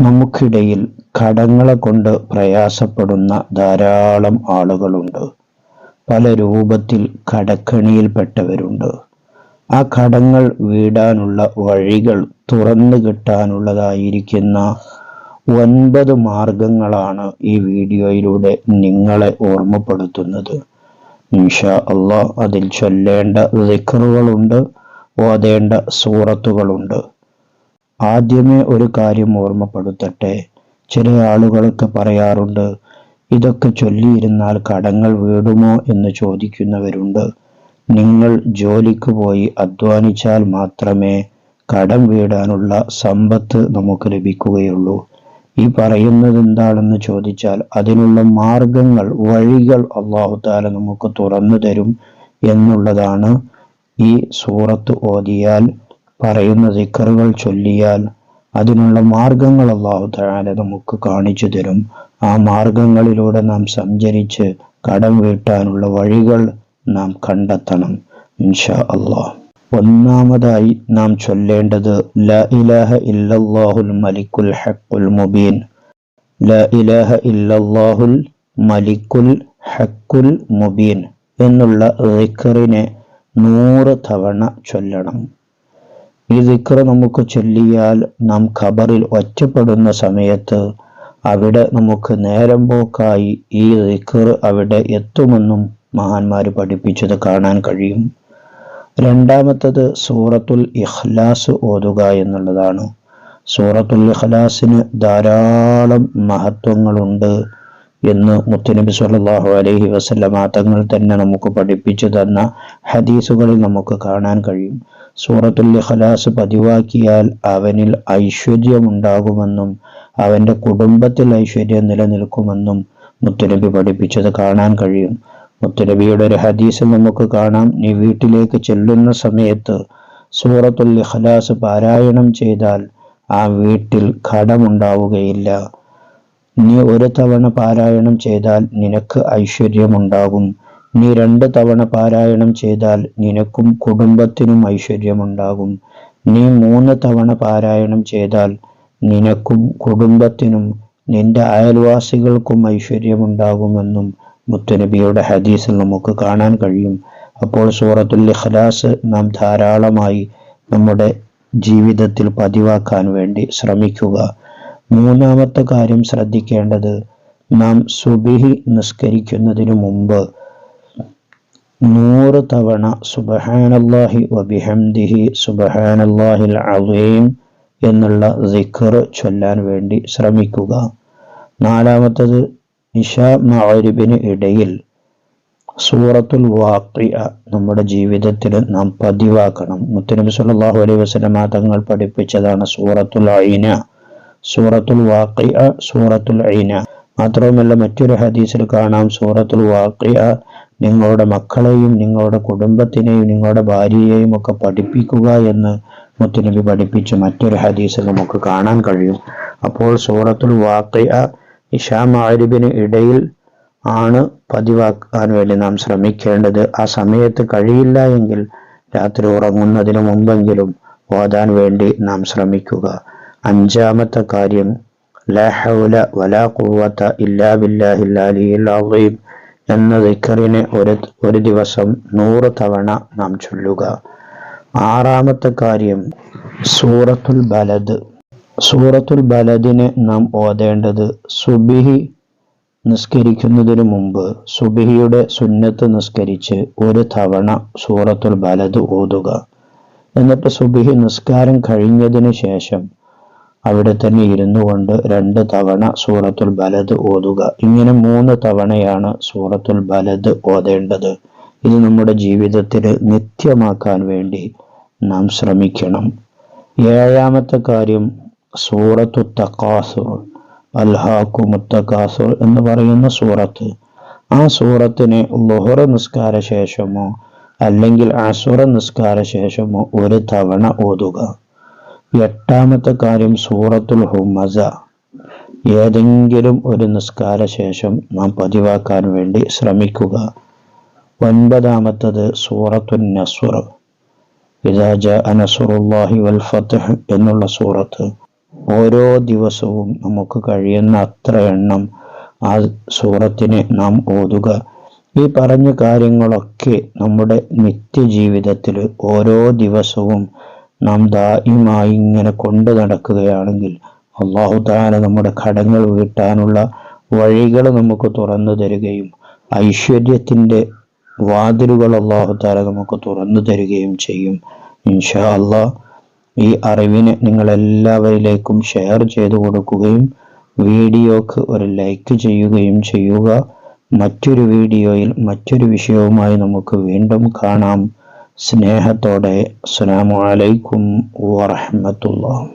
നമുക്കിടയിൽ കടങ്ങളെ കൊണ്ട് പ്രയാസപ്പെടുന്ന ധാരാളം ആളുകളുണ്ട്. പല രൂപത്തിൽ കടക്കണിയിൽപ്പെട്ടവരുണ്ട്. ആ കടങ്ങൾ വീടാനുള്ള വഴികൾ തുറന്നു കിട്ടാനുള്ളതായിരിക്കുന്ന ഒൻപത് മാർഗങ്ങളാണ് ഈ വീഡിയോയിലൂടെ നിങ്ങളെ ഓർമ്മപ്പെടുത്തുന്നത്. ഇൻഷാ അള്ളാഹ് അതിൽ ചൊല്ലേണ്ട ദിക്കറുകളുണ്ട് ഓതേണ്ട സൂറത്തുകളുണ്ട്. ആദ്യമേ ഒരു കാര്യം ഓർമ്മപ്പെടുത്തട്ടെ. ചില ആളുകളൊക്കെ പറയാറുണ്ട് ഇതൊക്കെ ചൊല്ലിയിരുന്നാൽ കടങ്ങൾ വീടുമോ? എന്ന് ചോദിക്കുന്നവരുണ്ട്. നിങ്ങൾ ജോലിക്ക് പോയി അധ്വാനിച്ചാൽ മാത്രമേ കടം വീടാനുള്ള സമ്പത്ത് നമുക്ക് ലഭിക്കുകയുള്ളൂ. ഈ പറയുന്നത് എന്താണെന്ന് ചോദിച്ചാൽ അതിനുള്ള മാർഗങ്ങൾ വഴികൾ അള്ളാഹു താല നമുക്ക് തുറന്നു തരും എന്നുള്ളതാണ് ഈ സൂറത്ത് ഓതിയാൽ പറയുന്ന ദിക്കറുകൾ ചൊല്ലിയാൽ അതിനുള്ള മാർഗങ്ങൾ അള്ളാഹു താല നമുക്ക് കാണിച്ചു തരും. ആ മാർഗങ്ങളിലൂടെ നാം സഞ്ചരിച്ച് കടം വീട്ടാനുള്ള വഴികൾ നാം കണ്ടെത്തണം. ഇൻഷാ അള്ളാഹ് ഒന്നാമതായി നാം ചൊല്ലേണ്ടത് ല ഇലാഹ ഇല്ലല്ലാഹുൽ മലിക്കുൽ ഹക്കുൽ മുബീൻ. ല ഇലാഹ ഇല്ലല്ലാഹുൽ മലിക്കുൽ ഹക്കുൽ മുബീൻ എന്നുള്ള റിക്കറിനെ നൂറ് തവണ ചൊല്ലണം. ഈ ദിക്ർ നമുക്ക് ചൊല്ലിയാൽ നാം ഖബറിൽ ഒറ്റപ്പെടുന്ന സമയത്ത് അവിടെ നമുക്ക് നേരം പോക്കായി ഈ ദിക്ർ അവിടെ എത്തുമെന്നും മഹാന്മാർ പഠിപ്പിച്ചത് കാണാൻ കഴിയും. രണ്ടാമത്തത് സൂറത്തുൽ ഇഖ്ലാസ് ഓതുക എന്നുള്ളതാണ്. സൂറത്തുൽ ഇഖ്ലാസിന് ധാരാളം മഹത്വങ്ങളുണ്ട് എന്ന് മുത്തുനബി സല്ലാഹു അലൈഹി വസല്ലമ തങ്ങൾ തന്നെ നമുക്ക് പഠിപ്പിച്ചു തന്ന ഹദീസുകളിൽ നമുക്ക് കാണാൻ കഴിയും. സൂറത്തുൽ ഇഖ്ലാസ് പതിവാക്കിയാൽ അവനിൽ ഐശ്വര്യമുണ്ടാകുമെന്നും അവന്റെ കുടുംബത്തിൽ ഐശ്വര്യം നിലനിൽക്കുമെന്നും മുത്തുനബി പഠിപ്പിച്ചത് കാണാൻ കഴിയും. മുത്തുനബിയുടെ ഒരു ഹദീസ് നമുക്ക് കാണാം. നീ വീട്ടിലേക്ക് ചെല്ലുന്ന സമയത്ത് സൂറത്തുൽ ഇഖ്ലാസ് പാരായണം ചെയ്താൽ ആ വീട്ടിൽ കടമുണ്ടാവുകയില്ല. നീ ഒരു തവണ പാരായണം ചെയ്താൽ നിനക്ക് ഐശ്വര്യമുണ്ടാകും. നീ രണ്ട് തവണ പാരായണം ചെയ്താൽ നിനക്കും കുടുംബത്തിനും ഐശ്വര്യമുണ്ടാകും. നീ മൂന്ന് തവണ പാരായണം ചെയ്താൽ നിനക്കും കുടുംബത്തിനും നിന്റെ അയൽവാസികൾക്കും ഐശ്വര്യമുണ്ടാകുമെന്നും മുത്തുനബിയുടെ ഹദീസിൽ നമുക്ക് കാണാൻ കഴിയും. അപ്പോൾ സൂറത്തുൽ ഇഖ്ലാസ് നാം ധാരാളമായി നമ്മുടെ ജീവിതത്തിൽ പതിവാക്കാൻ വേണ്ടി ശ്രമിക്കുക. മൂന്നാമത്തെ കാര്യം ശ്രദ്ധിക്കേണ്ടത് നാം സുബിഹി നിസ്കരിക്കുന്നതിനു മുമ്പ് നൂറ് തവണ സുബഹാനല്ലാഹി വബിഹംദിഹി സുബഹാനല്ലാഹിൽ അലീം എന്നുള്ള സിഖർ ചൊല്ലാൻ വേണ്ടി ശ്രമിക്കുക. നാലാമത്തത് നിഷ മഅരിബിന് ഇടയിൽ സൂറത്തുൽ വാഖിയ നമ്മുടെ ജീവിതത്തിൽ നാം പതിവാക്കണം. മുത്തനബി സല്ലല്ലാഹു അലൈഹി വസല്ലമ തങ്ങൾ പഠിപ്പിച്ചതാണ് സൂറത്തുൽ ഐന. സൂറത്തുൽ വാഖിയ സൂറത്തുൽ ഐന. മാത്രവുമല്ല മറ്റൊരു ഹദീസിൽ കാണാം. സൂറത്തുൽ വാക്കിയ നിങ്ങളുടെ മക്കളെയും നിങ്ങളുടെ കുടുംബത്തിനെയും നിങ്ങളുടെ ഭാര്യയെയും ഒക്കെ പഠിപ്പിക്കുക എന്ന് മുത്തുനബി പഠിപ്പിച്ച് മറ്റൊരു ഹദീസ് നമുക്ക് കാണാൻ കഴിയും. അപ്പോൾ സൂറത്തുൽ വാക്കിയ ഇഷാ മാരിബിന് ഇടയിൽ ആണ് പതിവാക്കാൻ വേണ്ടി നാം ശ്രമിക്കേണ്ടത്. ആ സമയത്ത് കഴിയില്ല എങ്കിൽ രാത്രി ഉറങ്ങുന്നതിന് മുമ്പെങ്കിലും ഓതാൻ വേണ്ടി നാം ശ്രമിക്കുക. അഞ്ചാമത്തെ കാര്യം ലാ ഹൗല വലാ ഖുവത ഇല്ലാ ബില്ലാഹിൽ അലിയിൽ അളീം എന്ന ദിക്കറിനെ ഒരു ഒരു ദിവസം നൂറ് തവണ നാം ചൊല്ലുക. ആറാമത്തെ കാര്യം സൂറത്തുൽ ബലദ്. സൂറത്തുൽ ബലദിനെ നാം ഓതേണ്ടത് സുബിഹി നിസ്കരിക്കുന്നതിന് മുമ്പ് സുബിഹിയുടെ സുന്നത്ത് നിസ്കരിച്ച് ഒരു തവണ സൂറത്തുൽ ബലദ് ഓതുക. എന്നിട്ട് സുബിഹി നിസ്കാരം കഴിഞ്ഞതിന് ശേഷം അവിടെ തന്നെ ഇരുന്നു കൊണ്ട് രണ്ട് തവണ സൂറത്തുൽ ബലദ് ഓതുക. ഇങ്ങനെ മൂന്ന് തവണയാണ് സൂറത്തുൽ ബലദ് ഓതേണ്ടത്. ഇത് നമ്മുടെ ജീവിതത്തിൽ നിത്യമാക്കാൻ വേണ്ടി നാം ശ്രമിക്കണം. ഏഴാമത്തെ കാര്യം സൂറത്തു തക്കാസുർ അൽഹാക്കു മുത്തക്കാസുർ എന്ന് പറയുന്ന സൂറത്ത്. ആ സൂറത്തിനെ ലോഹറ നിസ്കാര ശേഷമോ അല്ലെങ്കിൽ അസുറ നിസ്കാര ശേഷമോ ഒരു തവണ ഓതുക. എട്ടാമത്തെ കാര്യം സൂറത്തുൽ ഹുമസ. ഏതെങ്കിലും ഒരു നിസ്കാര ശേഷം നാം പതിവാക്കാൻ വേണ്ടി ശ്രമിക്കുക. ഒൻപതാമത്തത് സൂറത്തുൽ നസുർ ഇതാജ അനസുറുല്ലാഹി വൽ ഫത്ഹ് എന്നുള്ള സൂറത്ത്. ഓരോ ദിവസവും നമുക്ക് കഴിയുന്ന അത്ര എണ്ണം ആ സൂറത്തിനെ നാം ഓതുക. ഈ പറഞ്ഞ കാര്യങ്ങളൊക്കെ നമ്മുടെ നിത്യജീവിതത്തിൽ ഓരോ ദിവസവും നാം ദായിമായി ഇങ്ങനെ കൊണ്ടു നടക്കുകയാണെങ്കിൽ അള്ളാഹു താല നമ്മുടെ കടങ്ങൾ വീട്ടാനുള്ള വഴികൾ നമുക്ക് തുറന്നു തരികയും ഐശ്വര്യത്തിന്റെ വാതിലുകൾ അള്ളാഹു താല നമുക്ക് തുറന്നു തരികയും ചെയ്യും. ഇൻഷാ അള്ളാഹ് ഈ അറിവിനെ നിങ്ങളെല്ലാവരിലേക്കും ഷെയർ ചെയ്തു കൊടുക്കുകയും വീഡിയോക്ക് ഒരു ലൈക്ക് ചെയ്യുകയും ചെയ്യുക. മറ്റൊരു വീഡിയോയിൽ മറ്റൊരു വിഷയവുമായി നമുക്ക് വീണ്ടും കാണാം. സ്നേഹത്തോടെ അസ്സലാമു അലൈക്കും വറഹ്മത്തുള്ളാഹി.